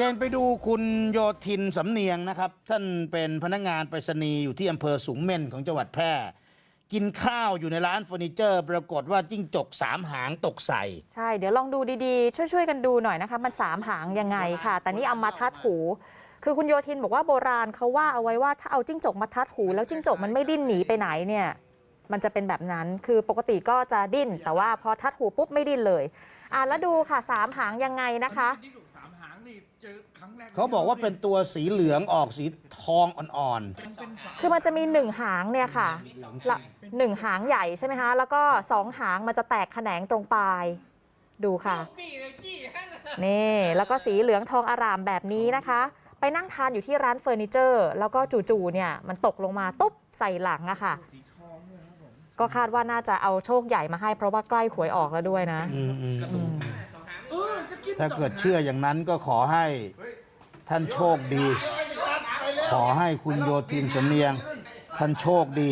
จนไปดูคุณโยธินสำเนียงนะครับ ท่านเป็นพนักงานไปรษณีย์อยู่ที่อำเภอสูงเม่นของจังหวัดแพร่ กินข้าวอยู่ในร้านเฟอร์นิเจอร์ ปรากฏว่าจิ้งจกสามหางตกใส่ ใช่เดี๋ยวลองดูดีๆ ช่วยๆกันดูหน่อยนะคะ มันสามหางยังไงค่ะ แต่นี่เอามาทัดหู คือคุณโยธินบอกว่าโบราณเขาว่าเอาไว้ว่าถ้าเอาจิ้งจกมาทัดหู แล้วจิ้งจกมันไม่ดิ้นหนีไปไหนเนี่ย มันจะเป็นแบบนั้นคือปกติก็จะดิ้น แต่ว่าพอทัดหูปุ๊บไม่ดิ้นเลย อะแล้วดูค่ะสามหางยังไงนะคะ ที่ลูกสามหางนี่เจอครั้งแรกเขาบอกว่าเป็นตัวสีเหลืองออกสีทองอ่อนเป็นเป็นสามคือมันจะมีหนึ่งหางเนี่ยค่ะละหนึ่งหางใหญ่ใช่ไหมคะ แล้วก็สองหางมันจะแตกแขนงตรงปลาย ดูค่ะนี่ แล้วก็สีเหลืองทองอารามแบบนี้นะคะ ไปนั่งทานอยู่ที่ร้านเฟอร์นิเจอร์ แล้วก็จู่ๆเนี่ยมันตกลงมาตุ๊บใส่หลังอะค่ะ สีทองด้วยครับผมก็คาดว่าน่าจะเอาโชคใหญ่มาให้เพราะว่าใกล้หวยออกแล้วด้วยนะ ๆอืมอืมอืมเออจะกิน ถ้าเกิดเชื่ออย่างนั้นก็ขอให้ท่านโชคดี ขอให้คุณโยธินสำเนียงท่านโชคดี